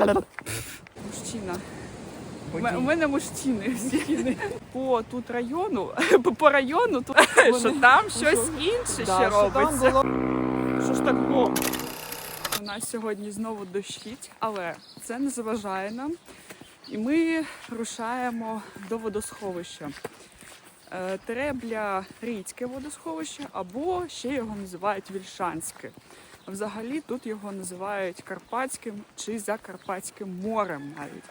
Мужчина. У мене мужчини всі. По тут району, по- району, тут, що там щось інше ще робиться. Що ж так було? У нас сьогодні знову дощить, але це не заважає нам. І ми рушаємо до водосховища. Е, Теребля Ріцьке водосховище, або ще його називають Вільшанське. Взагалі тут його називають Карпатським чи Закарпатським морем навіть.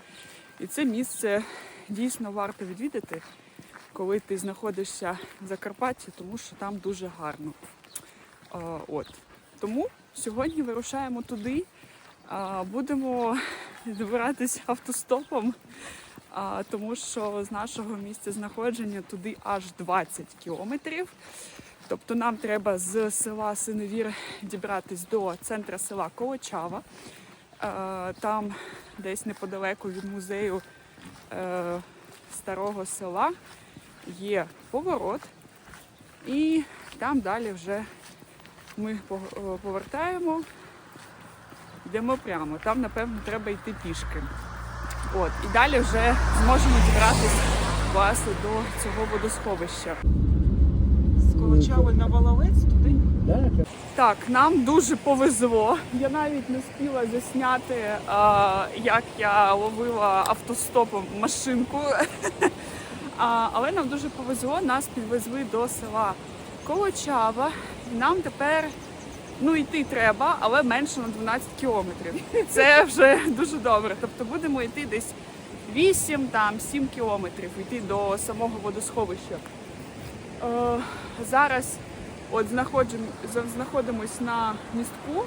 І це місце дійсно варто відвідати, коли ти знаходишся в Закарпатті, тому що там дуже гарно. От. Тому сьогодні вирушаємо туди. Будемо добиратися автостопом, тому що з нашого місця знаходження туди аж 20 кілометрів. Тобто нам треба з села Синовір дібратись до центра села Колочава. Е, Там десь неподалеку від музею е, старого села є поворот, і там далі вже ми е, повертаємо, йдемо прямо. Там, напевно, треба йти пішки. От, і далі вже зможемо дібратись власне до цього водосховища. Колочави на Воловець туди. Так, нам дуже повезло. Я навіть не спіла засняти, як я ловила автостопом машинку. Але нам дуже повезло, нас підвезли до села Колочава. І нам тепер ну, йти треба, але менше на 12 кілометрів. Це вже дуже добре. Тобто будемо йти десь 8-7 кілометрів йти до самого водосховища. Е, зараз от знаходимось на містку.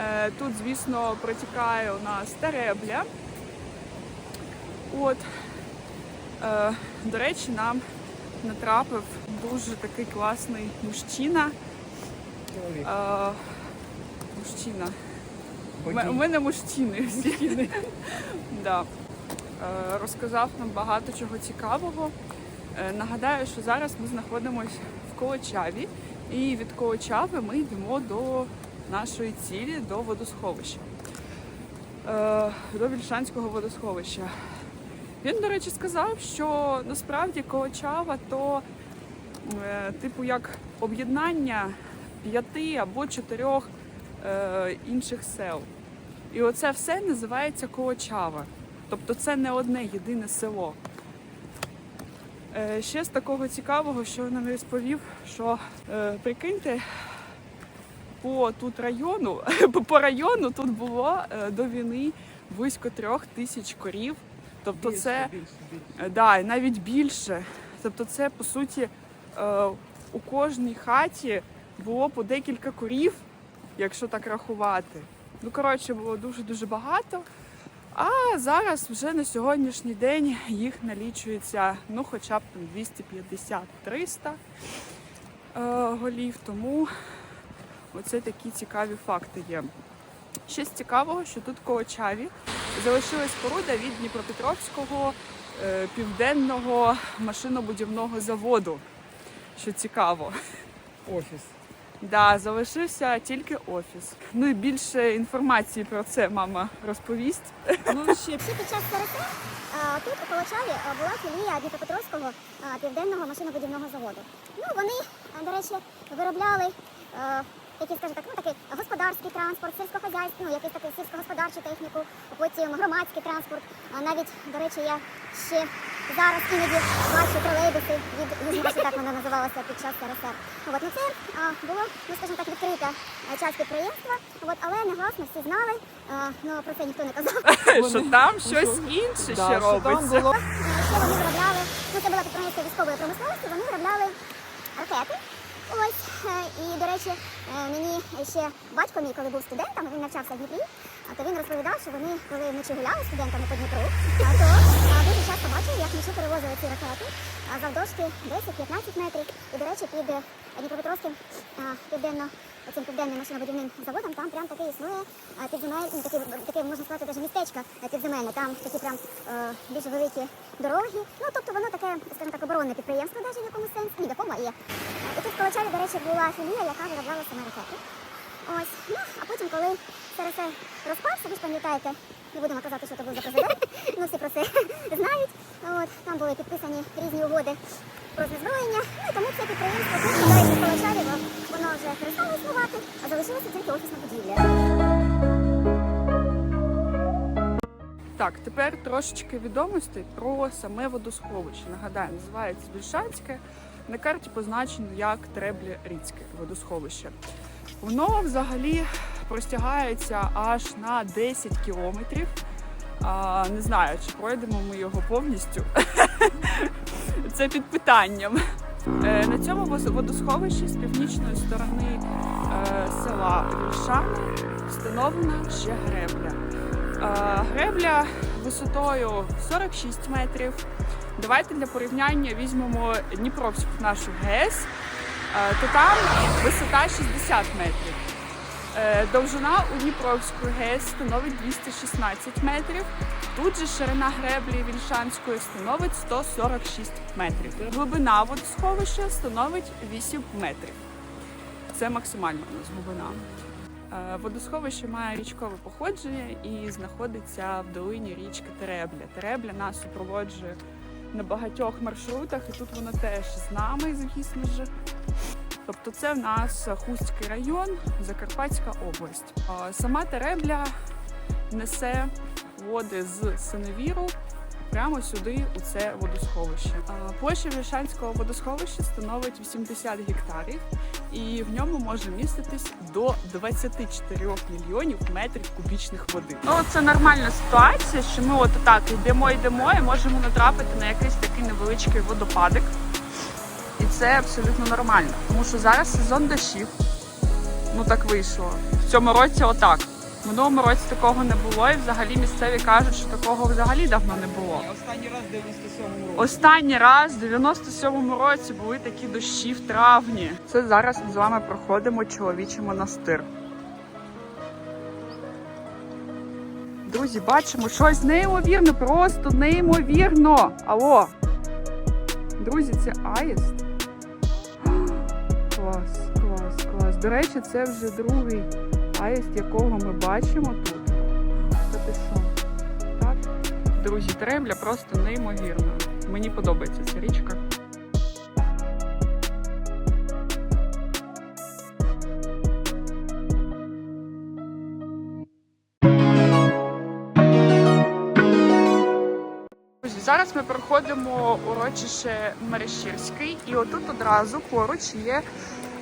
Е, тут, звісно, протікає у нас теребля. От. Е, до речі, нам натрапив дуже такий класний мужчина. Е, мужчина. У мене мужчини всі. да. Розказав нам багато чого цікавого. Е, Нагадаю, що зараз ми знаходимося в Колочаві, і від Колочави ми йдемо до нашої цілі, до водосховища, Е, до Вільшанського водосховища. Він, до речі, сказав, що насправді Колочава то е, типу як об'єднання п'яти або чотирьох інших сел. І оце все називається Колочава. Тобто це не одне єдине село. Е, Ще з такого цікавого, що він розповів, що е, прикиньте, по тут району, по району тут було е, до війни близько трьох тисяч корів. Тобто це Е, Да, навіть більше. Тобто, це по суті у кожній хаті було по декілька корів, якщо так рахувати. Ну, коротше, було дуже-дуже багато. А зараз вже на сьогоднішній день їх налічується ну, хоча б 250-300 е, голів. Тому оце такі цікаві факти є. Ще з цікавого, що тут коло Чаві залишилась споруда від Дніпропетровського е, південного машинобудівного заводу. Що цікаво. Офіс. Да, залишився тільки офіс. Ну і більше інформації про це мама розповість. Ну ще під час СРСР а, тут у Калачаві була філія Дніпропетровського південного машинобудівного заводу. Ну вони, до речі, виробляли е, якийсь, скажімо так, ну такий господарський транспорт, сільськохозяйський, ну якийсь такий сільськогосподарчу техніку, потім громадський транспорт. А навіть, до речі, я ще зараз іноді бачу тролейбуси від Южного, так воно називалося під час СРСР. От, ну це а, було, ну скажімо так, відкрита а, часть підприємства, от, але негласно всі знали, а, ну про це ніхто не казав. Що там щось інше ще що робиться. було. Ще вони виробляли, ну це була підприємство військової промисловості, вони виробляли ракети. Ось, е, і, до речі, е, мені ще батько мій, коли був студентом, він навчався в Дніпрі, то він розповідав, що вони, коли вночі гуляли студентами по Дніпру, то дуже часто бачили, як вночі перевозили ці ракети завдовжки 10-15 метрів. І, до речі, під е, Дніпропетровським а, південно цим південним машинобудівним заводом там прям таке існує а, підземель, ну, таке, таке можна сказати, навіть містечко е, підземельне. Там такі прям е, дуже великі дороги. Ну тобто воно таке, скажімо так, оборонне підприємство, навіть в якомусь сенсі. Ні, такому є. І тут в Колочаві, до речі, була філія, яка виробляла саме ракети. Ось. Ну, а потім, коли СРСР розпався, ви ж пам'ятаєте, не будемо казати, що це був за президент, ну всі про це знають. От, там були підписані різні угоди про знезброєння. Ну і тому це підприємство тут з Калачарєва, воно вже перестало існувати, а залишилася тільки офісна будівля. Так, тепер трошечки відомостей про саме водосховище. Нагадаю, називається Більшанське. На карті позначено як Треблі Ріцьке водосховище. Воно взагалі простягається аж на 10 кілометрів. А, не знаю, чи пройдемо ми його повністю. Це під питанням. Е, На цьому водосховищі з північної сторони е, села Вільшани встановлена ще гребля. Е, Гребля висотою 46 метрів. Давайте для порівняння візьмемо Дніпровську нашу ГЕС, то там висота 60 метрів. Е, Довжина у Дніпровської ГЕС становить 216 метрів. Тут же ширина греблі Вільшанської становить 146 метрів. Глибина водосховища становить 8 метрів. Це максимальна у нас глибина. Е, Водосховище має річкове походження і знаходиться в долині річки Теребля. Теребля нас супроводжує на багатьох маршрутах, і тут воно теж з нами, звісно ж. Тобто це в нас Хустський район, Закарпатська область. Сама Теребля несе води з Синевіру прямо сюди, у це водосховище. Площа Вільшанського водосховища становить 80 гектарів, і в ньому може міститись до 24 мільйонів метрів кубічних води. Ну це нормальна ситуація, що ми от так йдемо, йдемо і можемо натрапити на якийсь такий невеличкий водопадик. Це абсолютно нормально, тому що зараз сезон дощів. Ну так вийшло. В цьому році отак. В минулому році такого не було, і взагалі місцеві кажуть, що такого взагалі давно не було. Останній раз в 97-му році. Останній раз в 97-му році були такі дощі в травні. Це зараз ми з вами проходимо чоловічий монастир. Друзі, бачимо щось неймовірне, просто неймовірно. Алло. Друзі, це аїст. До речі, це вже другий аїст, якого ми бачимо тут. Та ти що? Так? Друзі, Требля просто неймовірна. Мені подобається ця річка. Зараз ми проходимо урочище Мерещирський, і отут одразу поруч є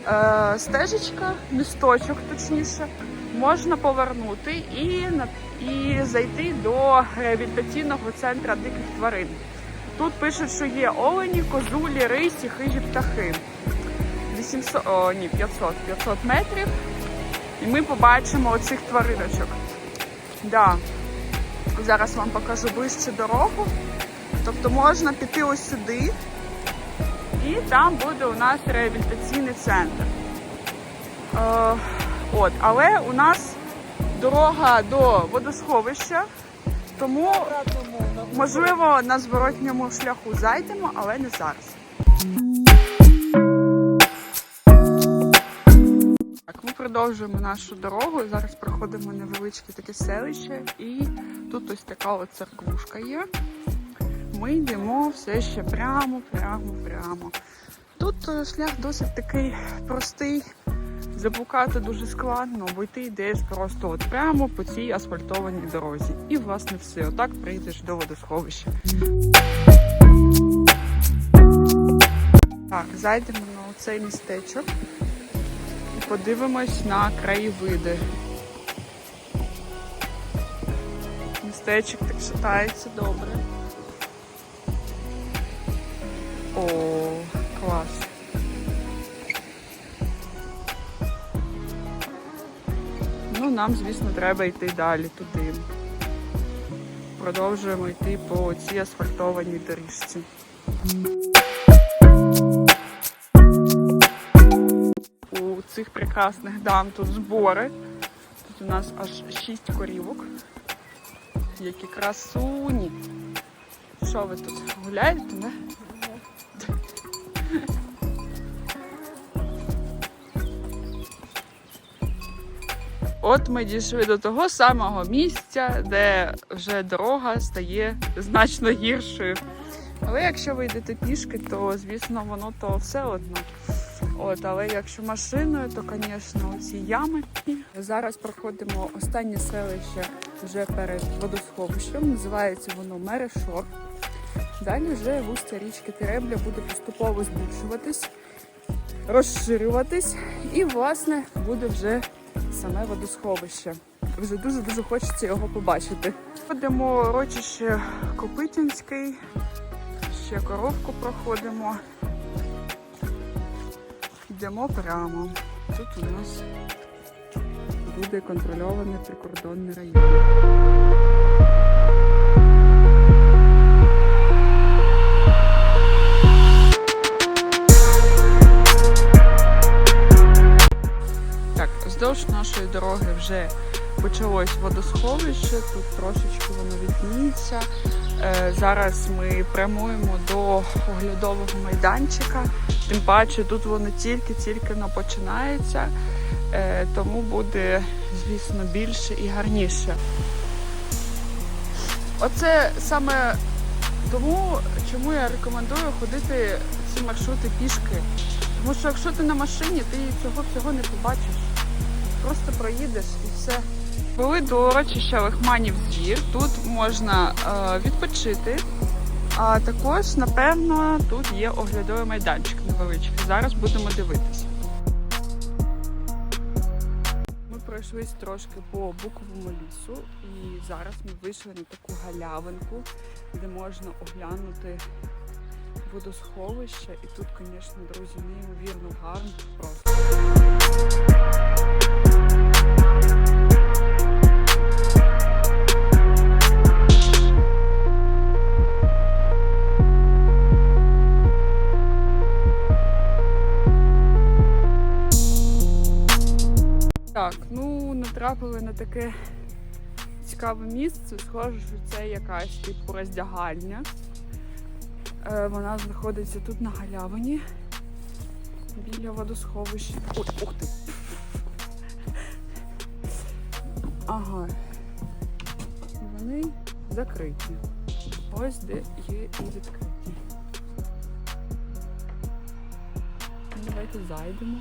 е, стежечка, місточок, точніше. Можна повернути і, і зайти до реабілітаційного центру диких тварин. Тут пишуть, що є олені, козулі, рисі, хижі птахи. 800, о, ні, 500, 500 метрів. І ми побачимо оцих твариночок. Да. Зараз вам покажу ближче дорогу. Тобто можна піти ось сюди, і там буде у нас реабілітаційний центр. Е, от, але у нас дорога до водосховища, тому можливо на зворотньому шляху зайдемо, але не зараз. Так, ми продовжуємо нашу дорогу. Зараз проходимо невеличке таке селище, і тут ось така церквушка є. Ми йдемо все ще прямо, прямо, прямо. Тут е, шлях досить такий простий. Заблукати дуже складно, бо йти йдеш просто от прямо по цій асфальтованій дорозі. І власне все. Отак прийдеш до водосховища. Так, зайдемо на оцей містечок і подивимось на краєвиди. Містечок так шатається добре. О, клас. Ну, нам, звісно, треба йти далі туди. Продовжуємо йти по цій асфальтованій доріжці. У цих прекрасних дам тут збори. Тут у нас аж шість корівок. Які красуні. Що ви тут гуляєте, не? От ми дійшли до того самого місця, де вже дорога стає значно гіршою. Але якщо ви йдете пішки, то звісно воно то все одно. От, але якщо машиною, то, звісно, ці ями. Зараз проходимо останнє селище вже перед водосховищем. Називається воно Мерешор. Далі вже вустя річки Теребля буде поступово збільшуватись, розширюватись, і, власне, буде вже саме водосховище. Вже дуже-дуже хочеться його побачити. Ходимо урочище Копитінський, ще коровку проходимо. Йдемо прямо. Тут у нас буде контрольований прикордонний район. Вздовж нашої дороги вже почалось водосховище, тут трошечки воно відміється. Е, зараз ми прямуємо до оглядового майданчика. Тим паче тут воно тільки-тільки починається, е, тому буде, звісно, більше і гарніше. Оце саме тому, чому я рекомендую ходити ці маршрути пішки. Тому що якщо ти на машині, ти цього всього не побачиш. Просто проїдеш і все. Були до урочища Лихманів звір. Тут можна е, відпочити. А також, напевно, тут є оглядовий майданчик невеличкий. Зараз будемо дивитися. Ми пройшлись трошки по буковому лісу, і зараз ми вийшли на таку галявинку, де можна оглянути водосховище. І тут, звісно, друзі, неймовірно гарно просто. Так, ну натрапили на таке цікаве місце. Схоже, що це якась типу роздягальня. Е, вона знаходиться тут на галявині біля водосховища. Ой, ух ти! Ага. Вони закриті. Ось де є і відкриті. Ну, Давайте зайдемо.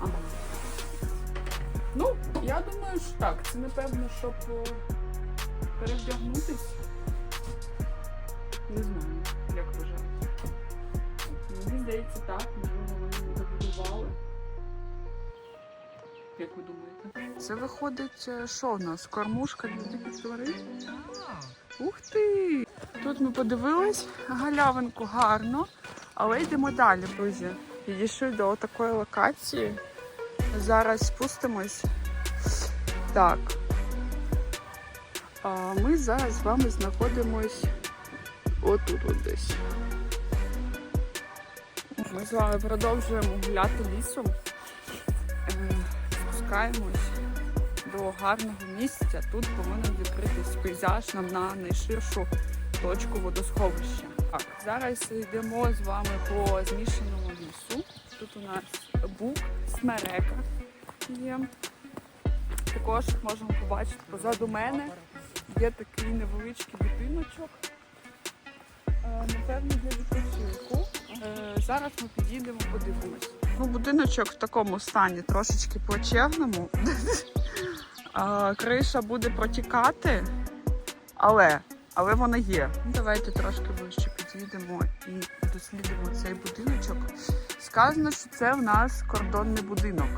Ага. Ну, я думаю, що так. Це напевно, щоб о, перевдягнутись. Не знаю, як вважаєте. Мені здається, так, можливо, вони не добудували. Як ви думаєте? Це виходить, е, що в нас? Кормушка для диких тварин? Ух ти! Тут ми подивились галявинку гарно, але йдемо далі, друзі. Підійшли до такої локації. Зараз спустимось. Так. А ми зараз з вами знаходимось отут от десь. Ми з вами продовжуємо гуляти лісом. Е, Спускаємось до гарного місця. Тут повинен відкритись пейзаж на найширшу точку водосховища. Так, зараз йдемо з вами по змішаному лісу. Тут у нас бук, смерека є. Також можемо побачити позаду мене є такий невеличкий будиночок. Напевно, для відпочинку. Е, Зараз ми підійдемо, подивимось. Ну, будиночок в такому стані, трошечки плачевному. Криша буде протікати, але, але вона є. Ну, Давайте трошки ближче підійдемо і дослідимо цей будиночок. Сказано, що це в нас кордонний будинок.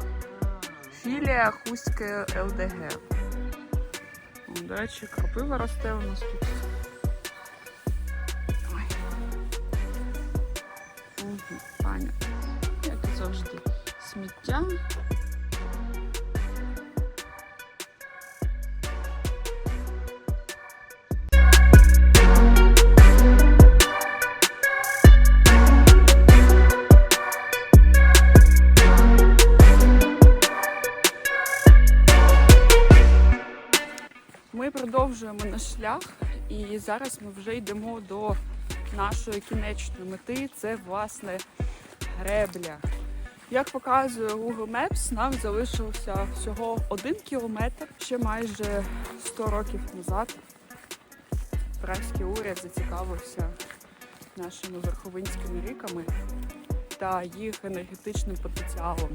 Філія Хуське ЛДГ. До речі, кропива росте у нас тут. Сміття. Ми продовжуємо наш шлях, і зараз ми вже йдемо до нашої кінечної мети. Це власне гребля. Як показує Google Maps, нам залишився всього один кілометр. Ще майже 100 років назад пражський уряд зацікавився нашими верховинськими ріками та їх енергетичним потенціалом.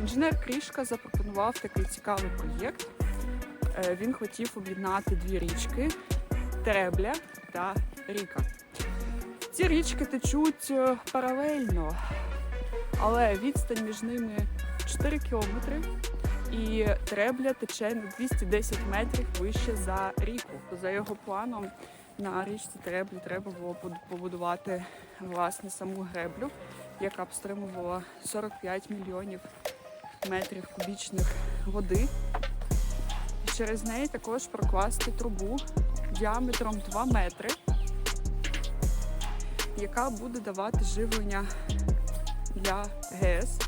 Інженер Крішка запропонував такий цікавий проєкт. Е, Він хотів об'єднати дві річки Теребля та Ріка. Ці річки течуть е, паралельно, але відстань між ними 4 кілометри, і Требля тече на 210 метрів вище за ріку. За його планом на річці Треблі треба було побудувати власне саму греблю, яка б стримувала 45 мільйонів метрів кубічних води. І через неї також прокласти трубу діаметром 2 метри, яка буде давати живлення для ГЕС,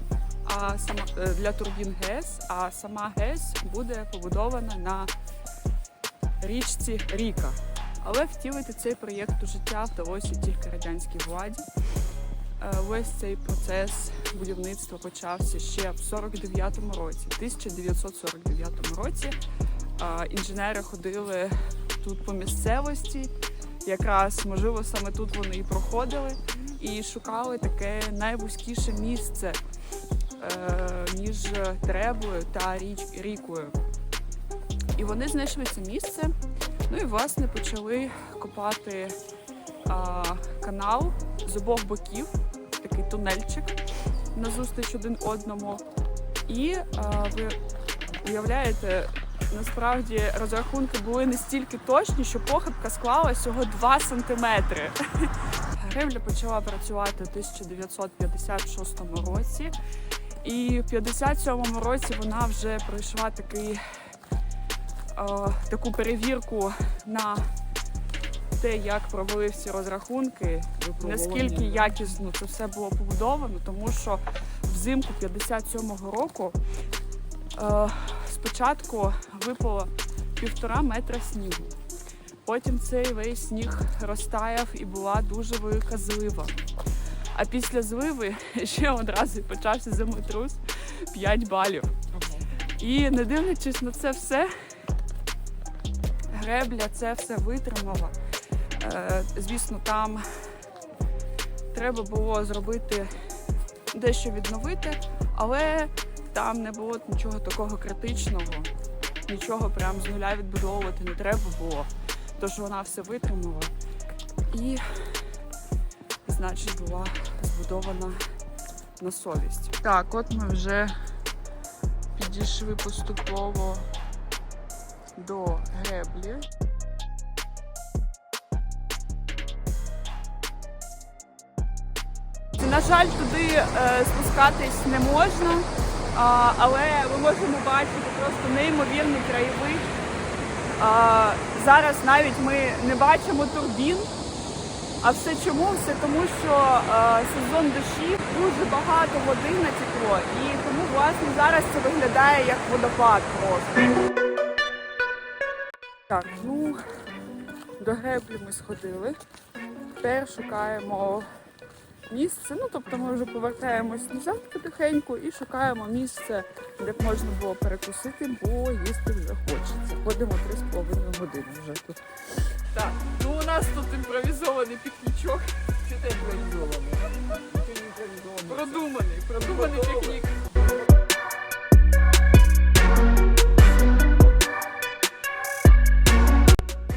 а сама е, для турбін ГЕС, а сама ГЕС буде побудована на річці Ріка. Але втілити цей проєкт у життя вдалося тільки радянській владі. Е, Весь цей процес будівництва почався ще в 49-му році, 1949 році. Е, Інженери ходили тут по місцевості, якраз можливо саме тут вони і проходили, і шукали таке найвузькіше місце е, між Треблею та річ, рікою. І вони знайшли це місце. Ну і власне почали копати а, канал з обох боків, такий тунельчик назустріч один одному. І а, ви уявляєте, насправді розрахунки були настільки точні, що похибка склала всього 2 сантиметри. Гребля почала працювати у 1956 році, і в 57 році вона вже пройшла такий, е, таку перевірку на те, як провели всі розрахунки, наскільки якісно це все було побудовано, тому що взимку 57-го року е, спочатку випало півтора метра снігу. Потім цей весь сніг розтаяв і була дуже велика злива. А після зливи ще одразу почався землетрус 5 балів. І не дивлячись на це все, гребля це все витримала. Е, звісно, там треба було зробити дещо відновити, але там не було нічого такого критичного, нічого прям з нуля відбудовувати не треба було. Тож вона все витримала і, значить, була збудована на совість. Так, от ми вже підійшли поступово до греблі. На жаль, туди е, спускатись не можна, але ми можемо бачити просто неймовірний краєвид. Зараз навіть ми не бачимо турбін. А все чому? Все тому, що е, сезон дощів дуже багато води натекло, і тому власне зараз це виглядає як водопад просто. Так, ну до греблі ми сходили. Тепер шукаємо місце. Ну тобто ми вже повертаємось назад потихеньку і шукаємо місце, де б можна було перекусити, бо їсти вже хочеться. Ходимо 3,5 години вже тут. Так, ну у нас тут імпровізований пікнічок. Чи ти імпровізований? Продуманий, продуманий пікнік.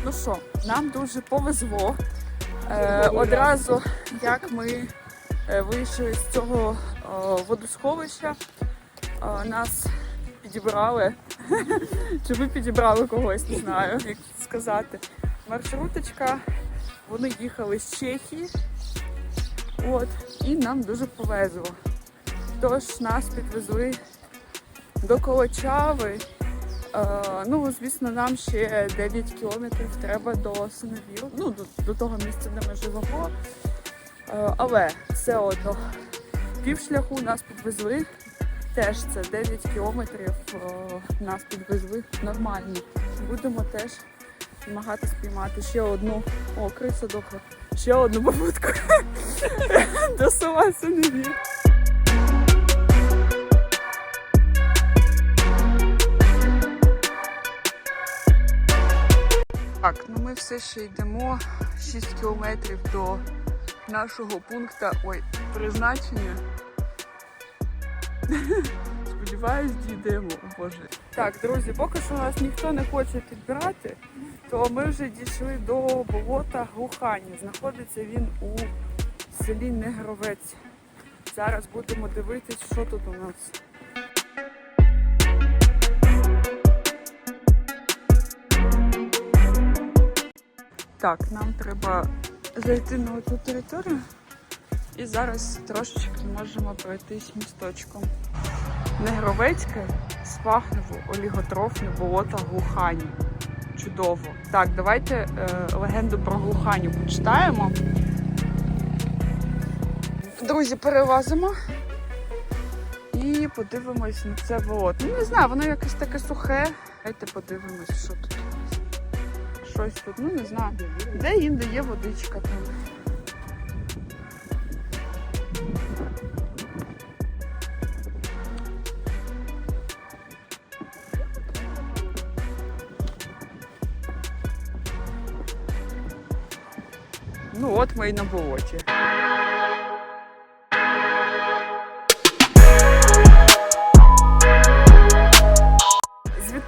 Ну що, нам дуже повезло. Е, одразу, як ми е, вийшли з цього е, водосховища, нас підібрали. Чи ви підібрали когось, не знаю, як сказати. Маршруточка. Вони їхали з Чехії. От, і нам дуже повезло. Тож нас підвезли до Колочави. Е, ну, звісно, нам ще 9 кілометрів треба до Синовіру, ну, до, до того місця, де ми живемо. Е, але все одно півшляху нас підвезли. Теж це 9 кілометрів е, нас підвезли нормально. Будемо теж намагатися спіймати ще одну. О, криса дохла. Ще одну бабутку до села Синевір. Так, ну ми все ще йдемо 6 кілометрів до нашого пункту ой, призначення. Сподіваюсь, дійдемо, Боже. Так, друзі, поки що нас ніхто не хоче підбирати, то ми вже дійшли до болота Глухані. Знаходиться він у селі Негровець. Зараз будемо дивитись, що тут у нас. Так, нам треба зайти на цю територію і зараз трошечки можемо пройтись місточком. Негровецьке, Свахново, оліготрофне болото Глухані. Чудово. Так, давайте е, легенду про Глуханю почитаємо. Друзі, перелазимо і подивимось на це болото. Ну, не знаю, воно якесь таке сухе. Давайте подивимось, що тут. Щось тут, ну не знаю. Де інде є водичка там. Ну от ми і на болоті.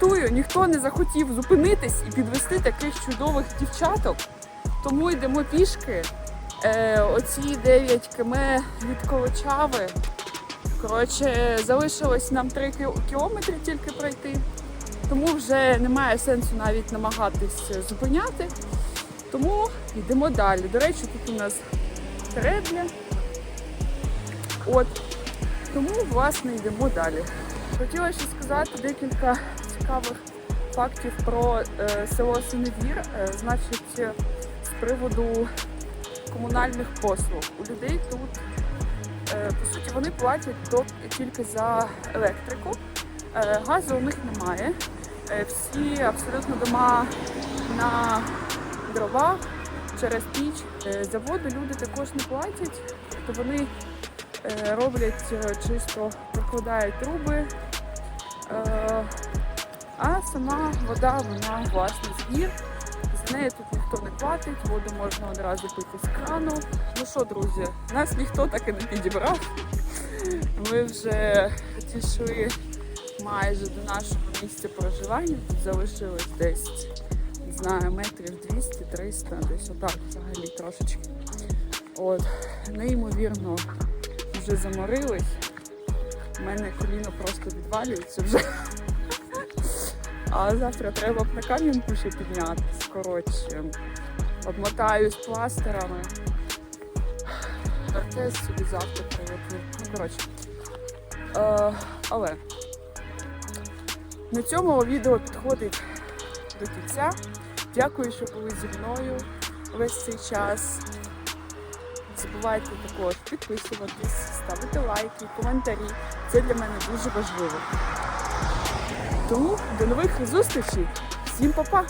Звітую, ніхто не захотів зупинитись і підвести таких чудових дівчаток. Тому йдемо пішки. Е, оці 9 км від Колочави. Коротше, залишилось нам 3 кілометри тільки пройти. Тому вже немає сенсу навіть намагатись зупиняти. Тому йдемо далі. До речі, тут у нас гребля. От. Тому, власне, йдемо далі. Хотіла ще сказати декілька цікавих фактів про е, село Синевір. Е, значить, е, з приводу комунальних послуг. У людей тут, по суті, вони платять тільки за електрику. Газу у них немає. Всі абсолютно дома на дровах через піч. За воду люди також не платять, тобто вони роблять чисто, прокладають труби. А сама вода, вона власне збір. За неї тут ніхто не платить, воду можна одразу пити з крану. Ну що, друзі, нас ніхто так і не підібрав. Ми вже дійшли майже до нашого місця проживання. Тут залишилось десь, не знаю, метрів 200-300, десь отак взагалі трошечки. От, неймовірно, вже заморились. У мене коліно просто відвалюється вже. А завтра треба б на кам'янку ще піднятися. Коротше, обмотаюсь пластерами. Ортез собі завтра привикну. Ну, коротше. Е, але на цьому відео підходить до кінця. Дякую, що були зі мною весь цей час. Не забувайте також підписуватись, ставити лайки, коментарі. Це для мене дуже важливо. Тому до нових зустрічей. Всім па-па!